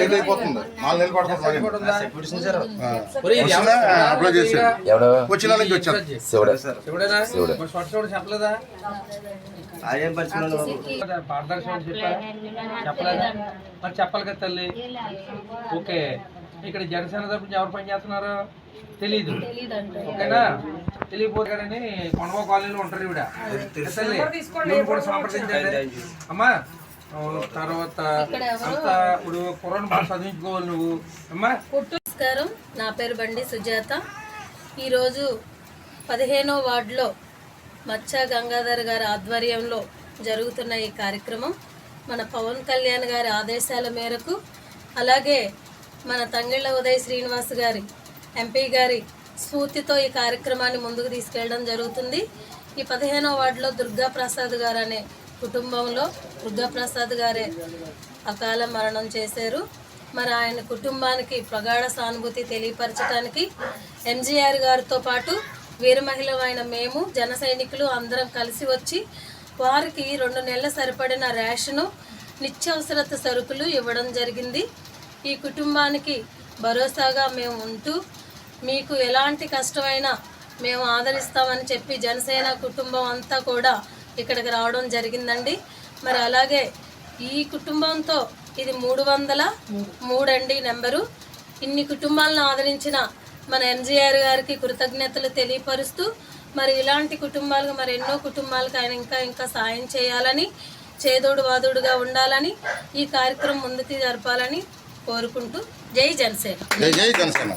Late అయిపోతుంది నాలుగు నెలలు పడుతుంది. వచ్చినా నుంచి వచ్చారు చెప్పలేదా? అదేం పరిస్థితులు పారదర్శి చెప్పారా చెప్పలేదా? మరి చెప్పాలి కదా తల్లి? ఓకే. ఇక్కడ జనసేన తరపున ఎవరు పని చేస్తున్నారు తెలీదు. ఓకేనా? తెలియపోతాడని కొండవ కాలనీలో ఉంటారు ఇవిడ సంప్రదించండి అమ్మా తర్వాత ఇప్పుడు చదివించుకోవాలి నువ్వు. నమస్కారం. నా పేరు బండి సుజాత. ఈరోజు పదిహేనో వార్డులో మచ్చా గంగాధర్ గారి ఆధ్వర్యంలో జరుగుతున్న ఈ కార్యక్రమం. మన పవన్ కళ్యాణ్ గారి ఆదేశాల మేరకు అలాగే మన తంగిళ్ళ ఉదయ్ శ్రీనివాస్ గారి ఎంపీ గారి స్ఫూర్తితో ఈ కార్యక్రమాన్ని ముందుకు తీసుకెళ్ళడం జరుగుతుంది. ఈ పదిహేనో వార్డులో దుర్గా ప్రసాద్ గారు అనే కుటుంబంలో రుద్రప్రసాద్ గారే అకాల మరణం చేశారు. మరి ఆయన కుటుంబానికి ప్రగాఢ సానుభూతి తెలియపరచడానికి ఎంజీఆర్ గారితో పాటు వీర మహిళమైన మేము జన సైనికులు అందరం కలిసి వచ్చి వారికి రెండు నెలల సరిపడిన రేషను నిత్యావసరత సరుకులు ఇవ్వడం జరిగింది. ఈ కుటుంబానికి భరోసాగా మేము ఉంటూ మీకు ఎలాంటి కష్టమైనా మేము ఆదరిస్తామని చెప్పి జనసేన కుటుంబం అంతా కూడా ఇక్కడికి రావడం జరిగిందండి. మరి అలాగే ఈ కుటుంబంతో ఇది మూడు వందల మూడండి నెంబరు. ఇన్ని కుటుంబాలను ఆదరించిన మన ఎంజీఆర్ గారికి కృతజ్ఞతలు తెలియపరుస్తూ మరి ఇలాంటి కుటుంబాలకు మరి ఎన్నో కుటుంబాలకు ఆయన ఇంకా ఇంకా సాయం చేయాలని చేదోడు వాదోడుగా ఉండాలని ఈ కార్యక్రమం ముందుకు జరపాలని కోరుకుంటూ జై జనసేన. జై జనసేన.